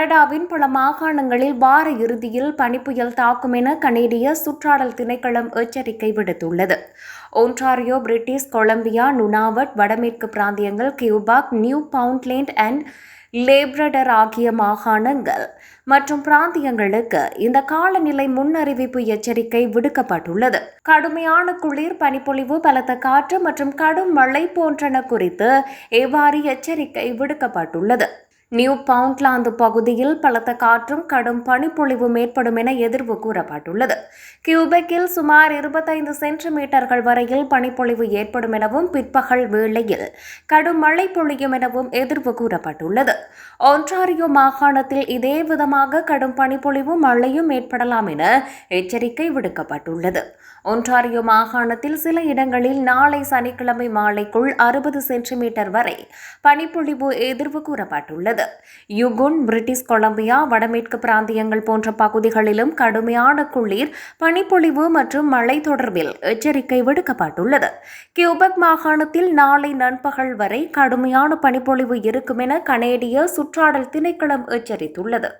கனடாவின் பல மாகாணங்களில் வார இறுதியில் பனிப்புயல் தாக்கும் என கனேடிய சுற்றாடல் திணைக்களம் எச்சரிக்கை விடுத்துள்ளது. ஒன்டாரியோ பிரிட்டிஷ் கொலம்பியா நுனாவட் வடமேற்கு பிராந்தியங்கள் Quebec Newfoundland and Labrador ஆகிய மாகாணங்கள் மற்றும் பிராந்தியங்களுக்கு இந்த காலநிலை முன்னறிவிப்பு எச்சரிக்கை விடுக்கப்பட்டுள்ளது. கடுமையான குளிர் பனிப்பொழிவு பலத்த காற்று மற்றும் கடும் மழை போன்றன குறித்து எவ்வாறு எச்சரிக்கை விடுக்கப்பட்டுள்ளது? நியூ பவுண்ட்லாந்து பகுதியில் பலத்த காற்றும் கடும் பனிப்பொழிவும் ஏற்படும் என எதிர்வு கூறப்பட்டுள்ளது. கியூபெக்கில் சுமார் இருபத்தைந்து சென்டிமீட்டர்கள் வரையில் பனிப்பொழிவு ஏற்படும் எனவும் பிற்பகல் வேளையில் கடும் மழை பொழியும் எனவும் எதிர்வு கூறப்பட்டுள்ளது. ஒன்றாரியோ மாகாணத்தில் இதே விதமாக கடும் பனிப்பொழிவும் மழையும் ஏற்படலாம் என எச்சரிக்கை விடுக்கப்பட்டுள்ளது. ஒன்றாரியோ மாகாணத்தில் சில இடங்களில் நாளை சனிக்கிழமை மாலைக்குள் அறுபது சென்டிமீட்டர் வரை பனிப்பொழிவு எதிர்வு கூறப்பட்டுள்ளது. யுகுன் பிரிட்டிஷ் கொலம்பியா வடமேற்கு பிராந்தியங்கள் போன்ற பகுதிகளிலும் கடுமையான குளிர் பனிப்பொழிவு மற்றும் மழை தொடர்பில் எச்சரிக்கை விடுக்கப்பட்டுள்ளது. கியூபெக் மாகாணத்தில் நாளை நண்பகல் வரை கடுமையான பனிப்பொழிவு இருக்கும் என கனேடிய சுற்றாடல் திணைக்களம் எச்சரித்துள்ளது.